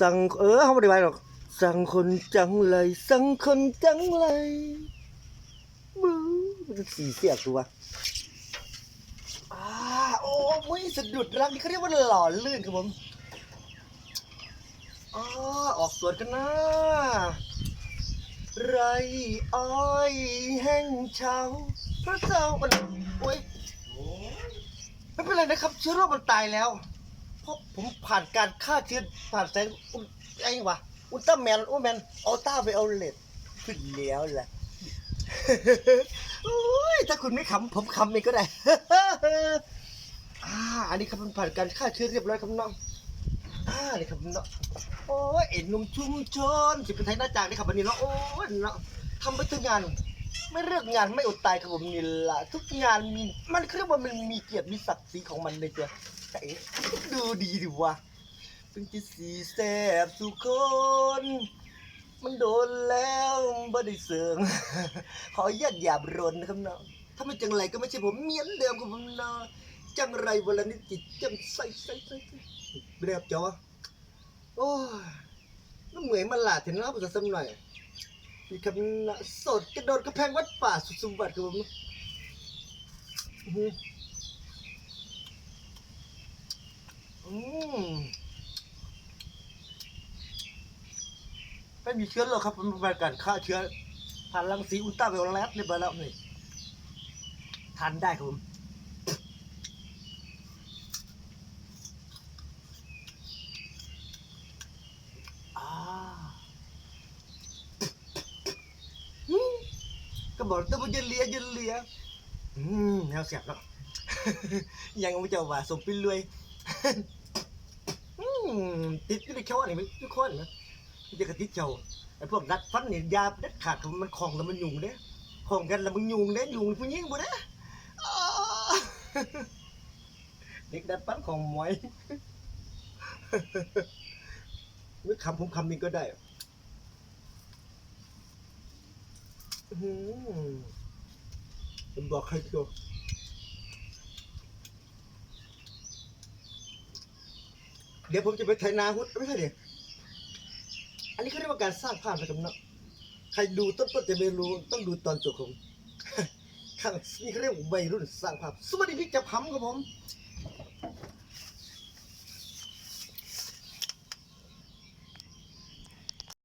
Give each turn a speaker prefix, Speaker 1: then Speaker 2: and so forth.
Speaker 1: สั่งเออเขาไม่ได้ไปหรอก สั่งคนจังเลย สั่งคนจังเลยบู๊มันสีเสียกตัวอ่าโอ้ไม่สะดุดรักนี่เขาเรียกว่าหล่อลื่นครับผมอ๋อออกสวนกันนะไรอ้อยแห้งเฉาพระเจ้ามันโอ้ยไม่เป็นไรนะครับเชื้อโรคมันตายแล้ว เพราะผมผ่านการฆ่าเชื้อผ่านแสงอุลไอ้วะอุลตร้าแมนอุลแมนอัลต้าไวโอเลตขึ้นแล้วแหละโอ้ยถ้าคุณไม่ขำผมขำเองก็ได้อ่าอันนี้ครับมันผ่านการฆ่าเชื้อเรียบร้อยครับน้องอ่านี่ครับน้องโอ้ยเอ็นนุ่มชุมชนสิเป็นไทยหน้าจากนี่ครับวันนี้เนาะโอ้ยเนาะทำไปทุกงาน ไม่เลือกงานไม่อดตายครับผมนี่ละทุกงานมีมันคือว่ามันมีเกียรติมีศักดิ์ศรีของมันในตัวแต่ดูดีดิวะเป็นที่สีแสบสุคน มันโดนแล้วบ่ได้เสริงขออนุญาตหยาบรนนะครับเนาะถ้าไม่จังไรก็ไม่ใช่ผมเมียนเดิมครับผมเนาะจังไรวันละนิดจิตจังใส่ใส่ใสใสไม่ได้ครับจอโอ้ยน้ำเหมอยมาหลาดเห็นแล้วผมจะซ้ำหน่อย นี่ครับนะสดกระโดดกระแพงวัดป่าสุดสมบัติครับผมอืมไม่มีเชื้อหรอกครับมันเป็นการฆ่าเชื้อผ่านรังสีอุลตราไวโอเลตเรียบร้อยแล้วนี่ทานได้ครับผมอ่า ก็ บอกต้องมาเยนเลียเยนเลียอืมแนวเสียบแล้วยังไม่เจะว่าสมเป็นรวยอืมติดอยู่ในเขี้ยวนี่มันทุกคนนะมันจะกระติดเจ้าไอ้พวกรัดฟันเนี่ยยาเด็ดขาดมันคลองแล้วมันยุงเด้คลองกันแล้วมันยุงเด้ยุงผู้หญิงบ่เด้อ้าเด็กดัดฟันของมวยไม่คำผมคำนี้ก็ได้ อื้อ หือผมบอกให้ตัวเดี๋ยวผมจะไปไถนาหุ้ดไม่ใช่เดี๋ยวอันนี้เขาเรียกว่าการสร้างภาพนะครับเนาะใครดูต้นต้นจะไม่รู้ต้องดูตอนจบของข้างนี่เขาเรียกว่าวัยรุ่นสร้างภาพสวัสดีพี่จับหำครับผม